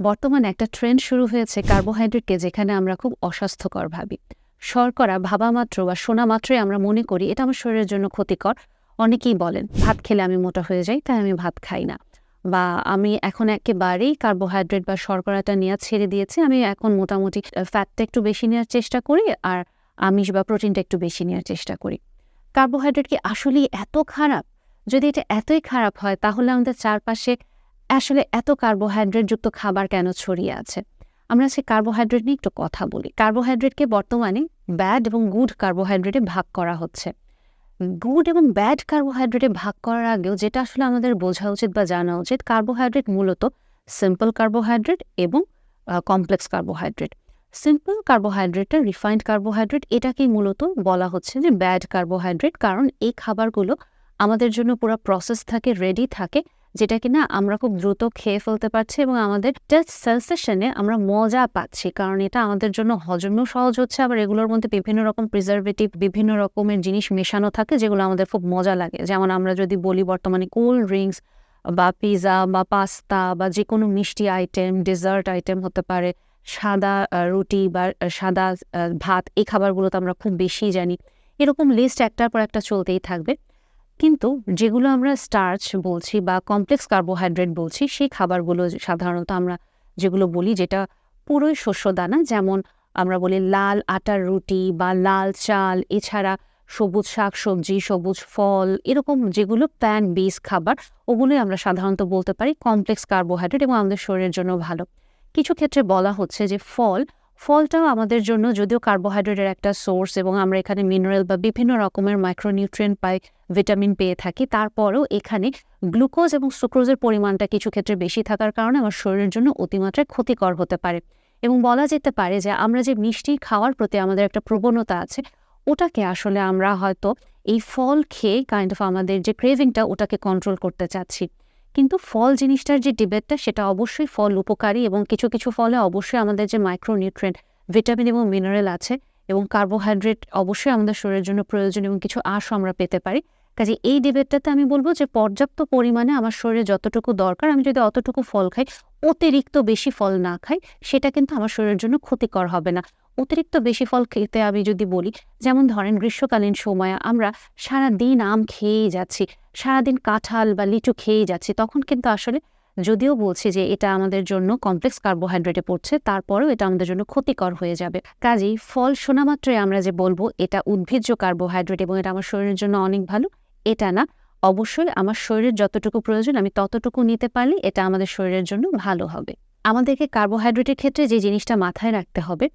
বর্তমানে একটা ট্রেন্ড শুরু হয়েছে কার্বোহাইড্রেটকে যেখানে আমরা খুব অস্বাস্থ্যকর ভাবি। শর্করা, ভাবা মাত্র বা শোনা মাত্রই আমরা মনে করি, এটা আমার শরীরের জন্য ক্ষতিকর। অনেকেই বলেন, ভাত খেলে আমি মোটা হয়ে যাই, তাই আমি ভাত খাই না। বা, আমি এখন একেবারেই কার্বোহাইড্রেট বা শর্করাটা নেওয়া ছেড়ে দিয়েছি, আমি এখন মোটামুটি ফ্যাটটা একটু বেশি নেওয়ার চেষ্টা করি আর আমিষ বা প্রোটিনটা একটু বেশি নেওয়ার চেষ্টা করি। কার্বোহাইড্রেট কি আসলেই এত খারাপ? যদি এটা এতই খারাপ হয়, তাহলে আমাদের চারপাশে আসলে এত কার্বোহাইড্রেটযুক্ত খাবার কেন ছড়িয়ে আছে? আমরা সে কার্বোহাইড্রেট নিয়ে একটু কথা বলি। কার্বোহাইড্রেটকে বর্তমানে ব্যাড এবং গুড কার্বোহাইড্রেটে ভাগ করা হচ্ছে। গুড এবং ব্যাড কার্বোহাইড্রেটে ভাগ করার আগেও যেটা আসলে আমাদের বোঝা উচিত বা জানা উচিত, কার্বোহাইড্রেট মূলত সিম্পল কার্বোহাইড্রেট এবং কমপ্লেক্স কার্বোহাইড্রেট। সিম্পল কার্বোহাইড্রেটটা রিফাইন্ড কার্বোহাইড্রেট এটাকেই মূলত বলা হচ্ছে যে ব্যাড কার্বোহাইড্রেট, কারণ এই খাবারগুলো আমাদের জন্য পুরো প্রসেস থাকে, রেডি থাকে যেটা কিনা আমরা খুব দ্রুত খেয়ে ফেলতে পারছি এবং আমাদের টেস্ট সেন্সেশনে আমরা মজা পাচ্ছি। কারণ এটা আমাদের জন্য হজমেও সহজ হচ্ছে, আবার এগুলোর মধ্যে বিভিন্ন রকম প্রিজারভেটিভ বিভিন্ন রকমের জিনিস মেশানো থাকে যেগুলো আমাদের খুব মজা লাগে। যেমন আমরা যদি বলি বর্তমানে কোল্ড ড্রিঙ্কস বা পিৎজা বা পাস্তা বা যে কোনো মিষ্টি আইটেম ডেজার্ট আইটেম হতে পারে, সাদা রুটি বা সাদা ভাত, এই খাবারগুলো তো আমরা খুব বেশি জানি। এরকম লিস্ট একটার পর একটা চলতেই থাকবে। কিন্তু যেগুলো আমরা স্টার্চ বলছি বা কমপ্লেক্স কার্বোহাইড্রেট বলছি, সেই খাবারগুলো সাধারণত আমরা যেগুলো বলি যেটা পুরোই শস্য দানা, যেমন আমরা বলি লাল আটার রুটি বা লাল চাল, এছাড়া সবুজ শাক সবজি সবুজ ফল, এরকম যেগুলো প্যান বেস খাবার, ওগুলোই আমরা সাধারণত বলতে পারি কমপ্লেক্স কার্বোহাইড্রেট এবং আমাদের শরীরের জন্য ভালো। কিছু ক্ষেত্রে বলা হচ্ছে যে ফল ফলটাও আমাদের জন্য যদিও কার্বোহাইড্রেটের একটা সোর্স এবং আমরা এখানে মিনারেল বা বিভিন্ন রকমের মাইক্রোনিউট্রিয়েন্ট পাই ভিটামিন পেয়ে থাকি, তারপরেও এখানে গ্লুকোজ এবং সুক্রোজের পরিমাণটা কিছু ক্ষেত্রে বেশি থাকার কারণে আমার শরীরের জন্য অতিমাত্রায় ক্ষতিকর হতে পারে। এবং বলা যেতে পারে যে আমরা যে মিষ্টি খাওয়ার প্রতি আমাদের একটা প্রবণতা আছে, ওটাকে আসলে আমরা হয়তো এই ফল খেয়ে কাইন্ড অফ আমাদের যে ক্রেভিংটা ওটাকে কন্ট্রোল করতে চাচ্ছি। কিন্তু ফল জিনিসটার যে ডিবেটটা, সেটা অবশ্যই ফল উপকারী এবং কিছু কিছু ফলে অবশ্যই আমাদের যে মাইক্রোনিউট্রেন্ট ভিটামিন এবং মিনারেল আছে এবং কার্বোহাইড্রেট অবশ্যই আমাদের শরীরের জন্য প্রয়োজন এবং কিছু আশও আমরা পেতে পারি। কাজে এই ডিবেটটাতে আমি বলব যে পর্যাপ্ত পরিমাণে আমার শরীরে যতটুকু দরকার, আমি যদি অতটুকু ফল খাই, অতিরিক্ত বেশি ফল না খাই, সেটা কিন্তু আমার শরীরের জন্য ক্ষতিকর হবে না। অতিরিক্ত বেশি ফল খেতে আমি যদি বলি, যেমন ধরেন গ্রীষ্মকালীন সময়ে আমরা সারা দিন আম খেয়েই যাচ্ছি, সারাদিন কাঁঠাল বা লিচু খেয়েই যাচ্ছি, তখন কিন্তু আসলে যদিও বলছি যে এটা আমাদের জন্য কমপ্লেক্স কার্বোহাইড্রেটে পড়ছে, তারপরেও এটা আমাদের জন্য ক্ষতিকর হয়ে যাবে। কাজেই ফল শোনা মাত্রই আমরা যে বলব, এটা উদ্ভিজ্জ কার্বোহাইড্রেট এবং এটা আমার শরীরের জন্য অনেক ভালো। এটা না। অবশ্যই আমার শরীরের যতটুকু প্রয়োজন আমি ততটুকু নিতে পারলে এটা আমাদের শরীরের জন্য ভালো হবে। আমাদেরকে কার্বোহাইড্রেটের ক্ষেত্রে যে জিনিসটা মাথায় রাখতে হবে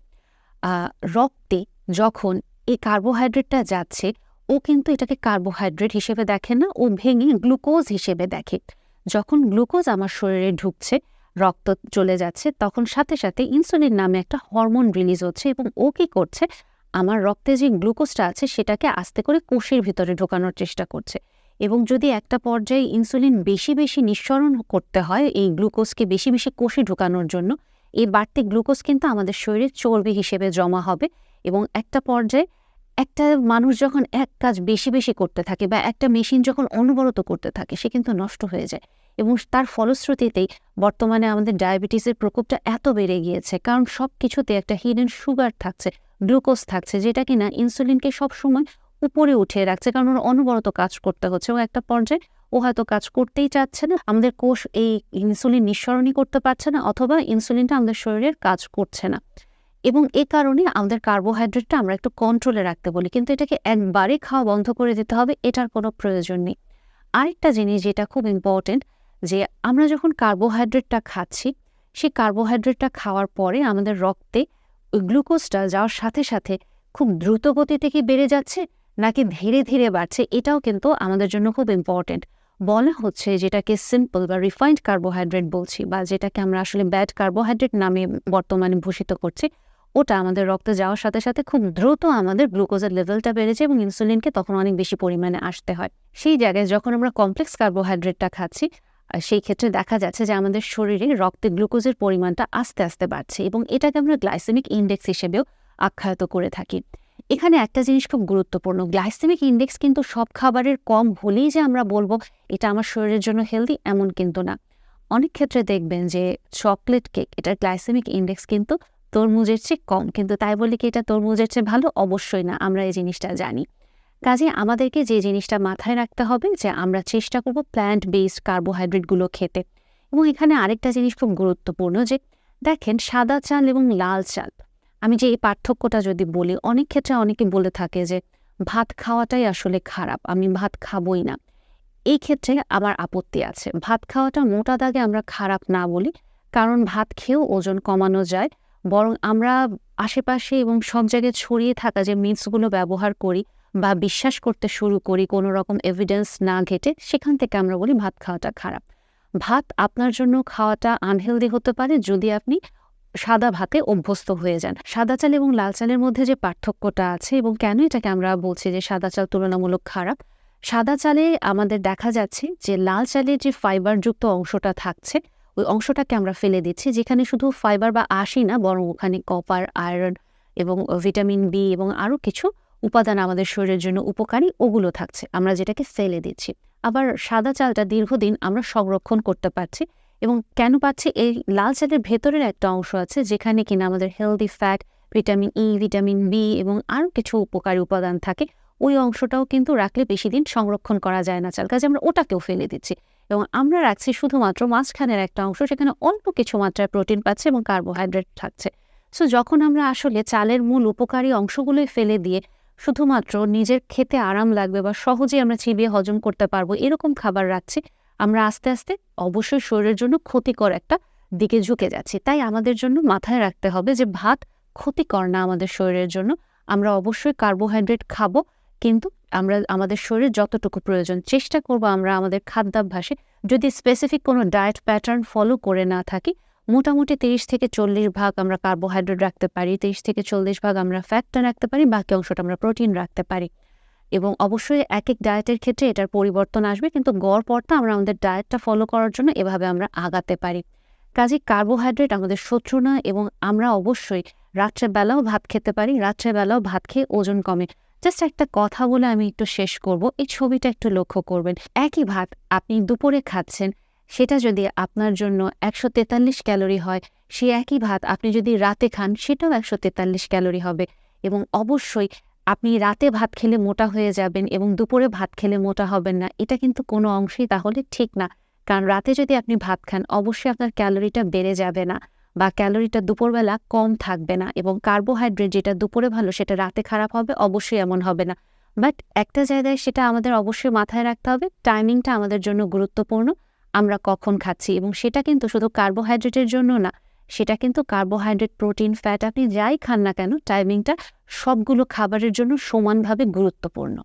রক্তে যখন এই কার্বোহাইড্রেটটা যাচ্ছে, ও কিন্তু এটাকে কার্বোহাইড্রেট হিসেবে দেখে না, ও ভেঙে গ্লুকোজ হিসেবে দেখে। যখন গ্লুকোজ আমার শরীরে ঢুকছে, রক্ত চলে যাচ্ছে, তখন সাথে সাথে ইনসুলিন নামে একটা হরমোন রিলিজ হচ্ছে এবং ও কী করছে আমার রক্তে যে গ্লুকোজটা আছে সেটাকে আস্তে করে কোষের ভিতরে ঢোকানোর চেষ্টা করছে। এবং যদি একটা পর্যায়ে ইনসুলিন বেশি বেশি নিঃসরণ করতে হয়, এই গ্লুকোজকে বেশি বেশি কোষে ঢোকানোর জন্য, এই বাড়তি গ্লুকোজ কিন্তু আমাদের শরীরে চর্বি হিসেবে জমা হবে। এবং একটা পর্যায়ে একটা মানুষ যখন এক কাজ বেশি বেশি করতে থাকে বা একটা মেশিন যখন অনবরত করতে থাকে, সে কিন্তু নষ্ট হয়ে যায়। এবং তার ফলশ্রুতিতেই বর্তমানে আমাদের ডায়াবেটিসের প্রকোপটা এত বেড়ে গিয়েছে, কারণ সব কিছুতে একটা হিডেন সুগার থাকছে গ্লুকোজ থাকছে, যেটা কিনা ইনসুলিনকে সবসময় উপরে উঠিয়ে রাখছে, কারণ ওর অনবরত কাজ করতে হচ্ছে। ও একটা পর্যায়ে ও হয়তো কাজ করতেই চাচ্ছে না, আমাদের কোষ এই ইনসুলিন নিঃসরণই করতে পারছে না, অথবা ইনসুলিনটা আমাদের শরীরের কাজ করছে না। এবং এ কারণে আমাদের কার্বোহাইড্রেটটা আমরা একটু কন্ট্রোলে রাখতে বলি। কিন্তু এটাকে একবারে খাওয়া বন্ধ করে দিতে হবে, এটার কোনো প্রয়োজন নেই। আরেকটা জিনিস যেটা খুব ইম্পর্টেন্ট যে আমরা যখন কার্বোহাইড্রেটটা খাচ্ছি, সেই কার্বোহাইড্রেটটা খাওয়ার পরে আমাদের রক্তে গ্লুকোজটা যাওয়ার সাথে সাথে খুব দ্রুত গতিতে কি বেড়ে যাচ্ছে, নাকি ধীরে ধীরে বাড়ছে, এটাও কিন্তু আমাদের জন্য খুব ইম্পর্টেন্ট বলা হচ্ছে যেটাকে সিম্পল বা রিফাইন্ড কার্বোহাইড্রেট বলছি, বা যেটাকে আমরা আসলে ব্যাড কার্বোহাইড্রেট নামে বর্তমানে ভূষিত করছি ওটা আমাদের রক্তে যাওয়ার সাথে সাথে খুব দ্রুত আমাদের গ্লুকোজের লেভেলটা বেড়েছে এবং ইনসুলিনকে তখন অনেক বেশি পরিমাণে আসতে হয়। সেই জায়গায় যখন আমরা কমপ্লেক্স কার্বোহাইড্রেটটা খাচ্ছি সেই ক্ষেত্রে দেখা যাচ্ছে যে আমাদের শরীরে রক্তে গ্লুকোজের পরিমাণটা আস্তে আস্তে বাড়ছে এবং এটাকে আমরা গ্লাইসেমিক ইন্ডেক্স হিসেবেও আখ্যায়িত করে থাকি। এখানে একটা জিনিস খুব গুরুত্বপূর্ণ, গ্লাইসেমিক ইন্ডেক্স কিন্তু সব খাবারের কম হলেই যে আমরা বলব, এটা আমার শরীরের জন্য হেলদি এমন কিন্তু না। অনেক ক্ষেত্রে দেখবেন যে চকলেট কেক, এটার গ্লাইসেমিক ইন্ডেক্স কিন্তু তরমুজের চেয়ে কম। কিন্তু তাই বলে কি এটা তরমুজের চেয়ে ভালো? অবশ্যই না, আমরা এই জিনিসটা জানি। কাজে আমাদেরকে যে জিনিসটা মাথায় রাখতে হবে যে আমরা চেষ্টা করব প্ল্যান্ট বেসড কার্বোহাইড্রেটগুলো খেতে। এবং এখানে আরেকটা জিনিস খুব গুরুত্বপূর্ণ যে, দেখেন সাদা চাল এবং লাল চাল। আমি যে এই পার্থক্যটা যদি বলি, অনেক ক্ষেত্রে অনেকে বলে থাকে যে, ভাত খাওয়াটাই আসলে খারাপ, আমি ভাত খাবই না। এই ক্ষেত্রে আমার আপত্তি আছে। ভাত খাওয়াটা মোটা দাগে আমরা খারাপ না বলি, কারণ ভাত খেয়েও ওজন কমানো যায় বরং আমরা আশেপাশে এবং সব জায়গায় ছড়িয়ে থাকা যে মিথসগুলো ব্যবহার করি বা বিশ্বাস করতে শুরু করি, কোনো রকম এভিডেন্স না ঘেটে, সেখান থেকে আমরা বলি ভাত খাওয়াটা খারাপ। ভাত আপনার জন্য খাওয়াটা আনহেলদি হতে পারে যদি আপনি সাদা ভাতে অভ্যস্ত হয়ে যান। সাদা চাল এবং লাল চালের মধ্যে যে পার্থক্যটা আছে এবং কেন এটাকে আমরা বলছি যে সাদা চাল তুলনামূলক খারাপ? সাদা চালে আমাদের দেখা যাচ্ছে যে লাল চালের যে ফাইবারযুক্ত অংশটা থাকছে ওই অংশটাকে আমরা ফেলে দিচ্ছি, যেখানে শুধু ফাইবার বা আশি না, বরং ওখানে কপার আয়রন এবং ভিটামিন বি এবং আরও কিছু উপাদান আমাদের শরীরের জন্য উপকারী, ওগুলো থাকছে। আমরা যেটাকে ফেলে দিচ্ছি। আবার সাদা চালটা দীর্ঘদিন আমরা সংরক্ষণ করতে পারছি এবং কেন পাচ্ছি এই লাল চালের ভেতরের একটা অংশ আছে, যেখানে কিনা আমাদের healthy fat vitamin E vitamin B এবং আরও কিছু উপকারী উপাদান থাকে। ওই অংশটাও কিন্তু রাখলে বেশি দিন সংরক্ষণ করা যায় না চাল। কাজে আমরা ওটাকেও ফেলে দিচ্ছি। এবং আমরা রাখছি শুধুমাত্র মাঝখানের একটা অংশ সেখানে অল্প কিছু মাত্রায় প্রোটিন পাচ্ছে এবং কার্বোহাইড্রেট থাকছে। সো যখন আমরা আসলে চালের মূল উপকারী অংশগুলোই ফেলে দিয়ে শুধুমাত্র নিজের খেতে আরাম লাগবে বা সহজেই আমরা চিবিয়ে হজম করতে পারব, এরকম খাবার রাখছি, আমরা আস্তে আস্তে অবশ্যই শরীরের জন্য ক্ষতিকর একটা দিকে ঝুঁকে যাচ্ছি। তাই আমাদের জন্য মাথায় রাখতে হবে যে ভাত ক্ষতিকর না আমাদের শরীরের জন্য। আমরা অবশ্যই কার্বোহাইড্রেট খাব কিন্তু আমরা, আমাদের শরীরে যতটুকু প্রয়োজন, চেষ্টা করব আমরা আমাদের খাদ্যাভ্যাসে। যদি স্পেসিফিক কোনো ডায়েট প্যাটার্ন ফলো করে না থাকি, মোটামুটি তিরিশ থেকে চল্লিশ ভাগ আমরা কার্বোহাইড্রেট রাখতে পারি, তিরিশ থেকে চল্লিশ ভাগ আমরা ফ্যাটটা রাখতে পারি, বাকি অংশটা আমরা প্রোটিন রাখতে পারি। এবং অবশ্যই এক এক ডায়েটের ক্ষেত্রে এটার পরিবর্তন আসবে, কিন্তু গড় পড়তা আমরা আমাদের ডায়েটটা ফলো করার জন্য এভাবে আমরা আগাতে পারি। কাজে কার্বোহাইড্রেট আমাদের শত্রু না এবং আমরা অবশ্যই রাত্রেবেলাও ভাত খেতে পারি, রাত্রেবেলাও ভাত খেয়ে ওজন কমে। জাস্ট একটা কথা বলে আমি একটু শেষ করব। এই ছবিটা একটু লক্ষ্য করবেন। একই ভাত আপনি দুপুরে খাচ্ছেন, সেটা যদি আপনার জন্য একশো তেতাল্লিশ ক্যালোরি হয় সে একই ভাত আপনি যদি রাতে খান, সেটাও একশো তেতাল্লিশ ক্যালোরি হবে। এবং অবশ্যই আপনি রাতে ভাত খেলে মোটা হয়ে যাবেন এবং দুপুরে ভাত খেলে মোটা হবেন না। এটা কিন্তু কোনো অংশেই তাহলে ঠিক না। কারণ রাতে যদি আপনি ভাত খান, অবশ্যই আপনার ক্যালোরিটা বেড়ে যাবে না। বা ক্যালোরিটা দুপুরবেলা কম থাকবে না এবং কার্বোহাইড্রেট যেটা দুপুরে ভালো সেটা রাতে খারাপ হবে, অবশ্যই এমন হবে না। বাট একটা জায়গায় সেটা আমাদের অবশ্যই মাথায় রাখতে হবে, টাইমিংটা আমাদের জন্য গুরুত্বপূর্ণ, আমরা কখন খাচ্ছি এবং সেটা কিন্তু শুধু কার্বোহাইড্রেটের জন্য না, সেটা কিন্তু কার্বোহাইড্রেট, প্রোটিন, ফ্যাট আপনি যাই খান না কেন, টাইমিংটা সবগুলো খাবারের জন্য সমানভাবে গুরুত্বপূর্ণ।